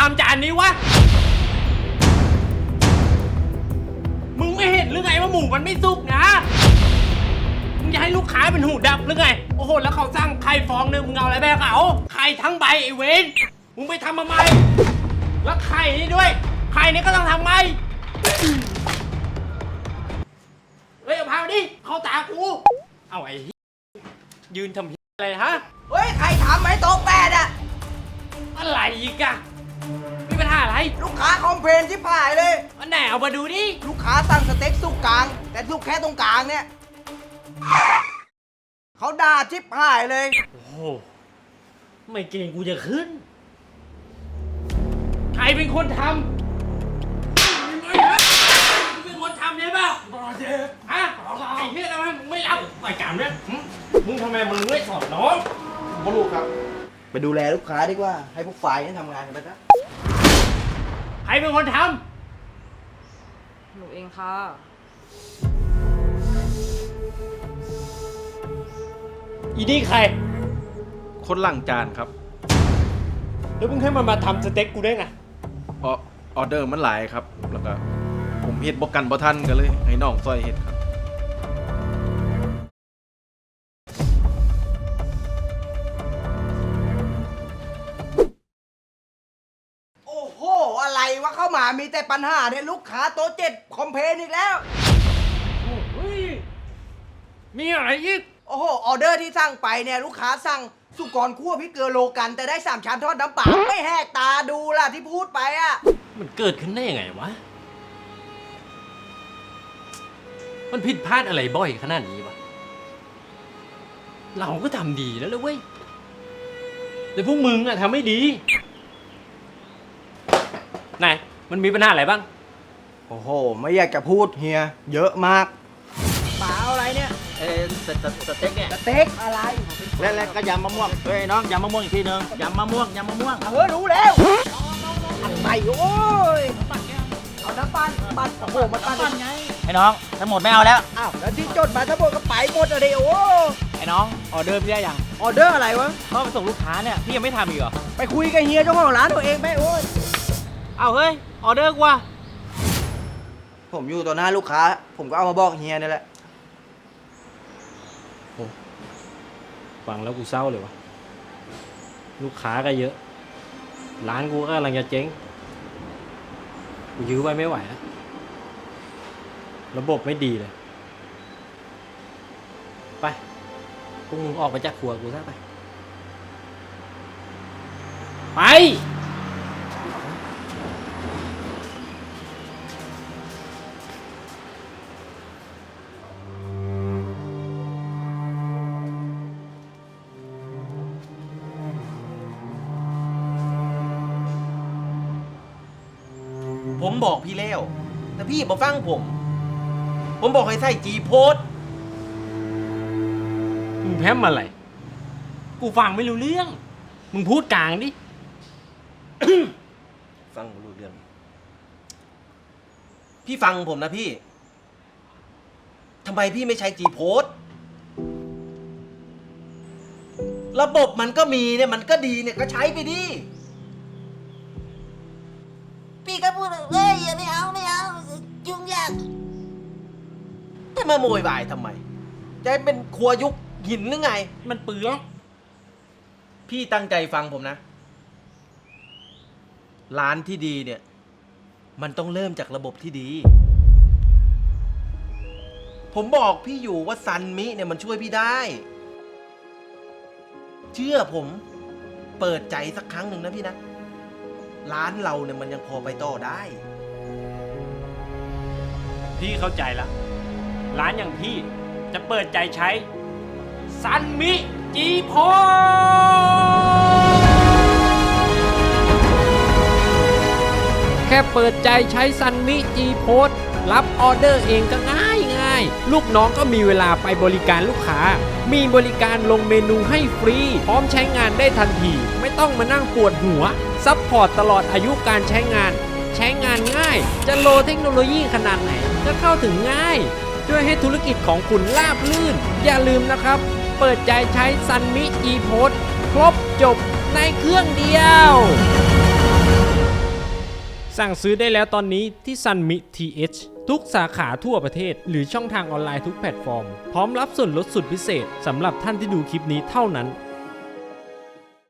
ทำจากอันนี้วะ มึงไม่เห็นหรือไงว่าหมูมันไม่สุกนะ มึงจะให้ลูกค้าเป็นหูดับหรือไง โอ้โห แล้วเขาสร้างใครฟ้องเนี่ยมึงเอาอะไรไบให้เขาใครทั้งใบไอเวนมึงไปทำมาไหมแล้วใครนี่ด้วยใครนี่ก็ต้องทำใหม่เฮ้ยเอาพามาดิ เขาตากู เอาไอ้ยืนทำอะไรฮะ เฮ้ย ใครถามไอ้โต๊ะแปดอะอะไรอีกอะ อะไรลูกค้าคอมเพลนที่ผ่ายเลย อันไหนเอามาดูดิ ลูกค้าสั่งสเต็กสุกกลาง แต่สุกแค่ตรงกลางเนี่ยเขาด่าชิบหายเลย โอ้โหไม่เก่งกูจะขึ้น ใครเป็นคนทำไม่ฮะมึงเป็นคนทำใช่ป่ะฮะไอ้เหี้ยทำไมมึงไม่รับรายการเนี่ยหึมึงทำไมมึงไม่สอนน้องบลูครับ ไปดูแลลูกค้าดีกว่า ให้พวกฝ่ายนี่ทำงานกันไปซะ ใครเป็นคนทหนูเองค่ะำอีนี่ใคร คนหลังจานครับแล้วมึงให้มันมาทำสเต็กกูได้ไง ออออเดอร์มันหลายครับ แล้วก็ผมเฮ็ดบ่กันบ่ทันก็เลย ให้น้องซอยเฮ็ดครับ วะเข้ามามีแต่ปัญหาเนี่ยลูกค้าโต๊ะเจ็ดคอมเพลนอีกแล้ว โอ้ยมีอะไรอีก โอ้โหออเดอร์ที่สั่งไปเนี่ยลูกค้าสั่งสุกรคั่วพริกเกลือโลกันแต่ได้สามชั้นทอดน้ำปลาไม่แหกตาดูล่ะที่พูดไปอะมันเกิดขึ้นได้ยังไงวะ มันผิดพลาดอะไรบ่อยขนาดนี้วะ เราก็ทำดีแล้วเลยเว้ย แต่พวกมึงอะทำไม่ดี ไหนมันมีปัญหาอะไรบ้าง โอ้โห ไม่อยากจะพูดเฮีย เยอะมากป๋าเอาอะไรเนี่ยเอ้สเตสสเต็กเนี่ยสเต็กอะไร แล้วแล้วก็ยำมะม่วงเฮ้ยน้องยำมะม่วงอีกทีนึงยำมะม่วงยำมะม่วงเออรู้แล้วอะไรโอ้ยเอาน้ำปั้นปั้นโอ้โหมันปั้นไอ้น้องทั้งหมดไม่เอาแล้วอ้าวแล้วที่จดมาทั้งหมดก็ไปหมดอะเดีโอ้ไอ้น้องออเดอร์พี่ได้ยังออเดอร์อะไรวะก็ไปส่งลูกค้าเนี่ยพี่ยังไม่ทำอีกเหรอไปคุยกับเฮียเจ้าของร้านตัวเองไปโอ้ย เอาเฮ้ย ออเดอร์กว่าผมอยู่ต่อหน้าลูกค้า ผมก็เอามาบอกเฮียนี่แหละ ฟังแล้วกูเศร้าเลยวะลูกค้าก็เยอะ ร้านกูก็กำลังจะเจ๊ง กูยื้อไว้ไม่ไหวแล้วระบบไม่ดีเลย ไปพวกมึงออกไปจากครัวกูซะไป ไป ผมบอกพี่แล้ว แต่พี่มาฟังผม ผมบอกให้ใส่จีโพสมึงแพ้มอะไร กูฟังไม่รู้เรื่อง มึงพูดกลางดิ ฟังไม่รู้เรื่อง พี่ฟังผมนะพี่ทำไมพี่ไม่ใช้จีโพสระบบมันก็มีเนี่ยมันก็ดีเนี่ยก็ใช้ไปดิพี่ ก็พูดเอ้ยอย่าไม่เอาไม่เอายุ่งยากจะมาโมยบายทำไม จะให้เป็นครัวยุคหินหรือไง มันเปลืองพี่ตั้งใจฟังผมนะ ร้านที่ดีเนี่ย มันต้องเริ่มจากระบบที่ดี ผมบอกพี่อยู่ว่าซันมิเนี่ยมันช่วยพี่ได้ เชื่อผม เปิดใจสักครั้งหนึ่งนะพี่นะ ร้านเราเนี่ยมันยังพอไปต่อได้ พี่เข้าใจละ ร้านอย่างพี่จะเปิดใจใช้ ซันมิจีพอแค่เปิดใจใช้ซันมิจีโพสรับออเดอร์เองก็ง่ายง่ายลูกน้องก็มีเวลาไปบริการลูกค้า มีบริการลงเมนูให้ฟรี พร้อมใช้งานได้ทันที ไม่ต้องมานั่งปวดหัว ซัพพอร์ตตลอดอายุการใช้งาน ใช้งานง่าย จะโลเทคโนโลยีขนาดไหน ก็เข้าถึงง่าย ช่วยให้ธุรกิจของคุณราบลื่น อย่าลืมนะครับ เปิดใจใช้ซันมิอีโพสครบจบในเครื่องเดียว สั่งซื้อได้แล้วตอนนี้ที่ Sunmi TH ทุกสาขาทั่วประเทศ หรือช่องทางออนไลน์ทุกแพลตฟอร์ม พร้อมรับส่วนลดสุดพิเศษสำหรับท่านที่ดูคลิปนี้เท่านั้น